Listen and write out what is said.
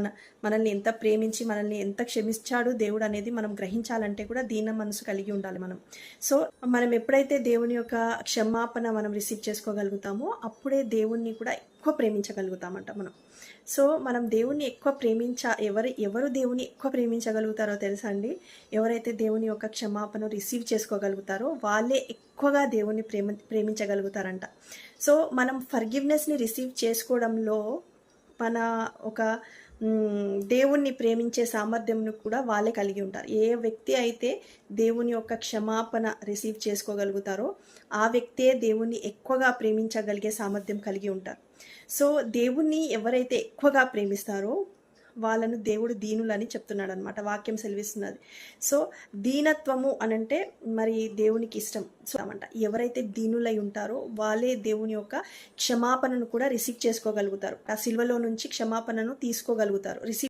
మన మనల్ని ఎంత ప్రేమించి మనల్ని ఎంత క్షమించాడు దేవుడు అనేది మనం గ్రహించాలంటే కూడా దీన మనసు కలిగి ఉండాలి మనం. సో మనం ఎప్పుడైతే దేవుని యొక్క క్షమాపణ మనం రిసీవ్ చేసుకోగలుగుతామో అప్పుడే దేవుణ్ణి కూడా ఎక్కువ ప్రేమించగలుగుతామంట మనం. సో మనం దేవుణ్ణి ఎక్కువ ప్రేమించ ఎవరు ఎవరు దేవుని ఎక్కువ ప్రేమించగలుగుతారో తెలుసా అండి? ఎవరైతే దేవుని యొక్క క్షమాపణ రిసీవ్ చేసుకోగలుగుతారో వాళ్ళే ఎక్కువగా దేవుణ్ణి ప్రేమ ప్రేమించగలుగుతారంట. సో మనం ఫర్గివ్నెస్ని రిసీవ్ చేసుకోవడంలో మన ఒక దేవుణ్ణి ప్రేమించే సామర్థ్యంను కూడా వాళ్ళే కలిగి ఉంటారు. ఏ వ్యక్తి అయితే దేవుని యొక్క క్షమాపణ రిసీవ్ చేసుకోగలుగుతారో ఆ వ్యక్తే దేవుణ్ణి ఎక్కువగా ప్రేమించగలిగే సామర్థ్యం కలిగి ఉంటారు. సో దేవుణ్ణి ఎవరైతే ఎక్కువగా ప్రేమిస్తారో వాళ్ళను దేవుడు దీనులని చెప్తున్నాడు అనమాట వాక్యం సెలవిస్తున్నది. సో దీనత్వము అనంటే మరి దేవునికి ఇష్టం. సో అన్నమాట. ఎవరైతే దీనులై ఉంటారో వాళ్ళే దేవుని యొక్క క్షమాపణను కూడా రిసీవ్ చేసుకోగలుగుతారు. ఆ సిల్వలో నుంచి క్షమాపణను తీసుకోగలుగుతారు. రిసీవ్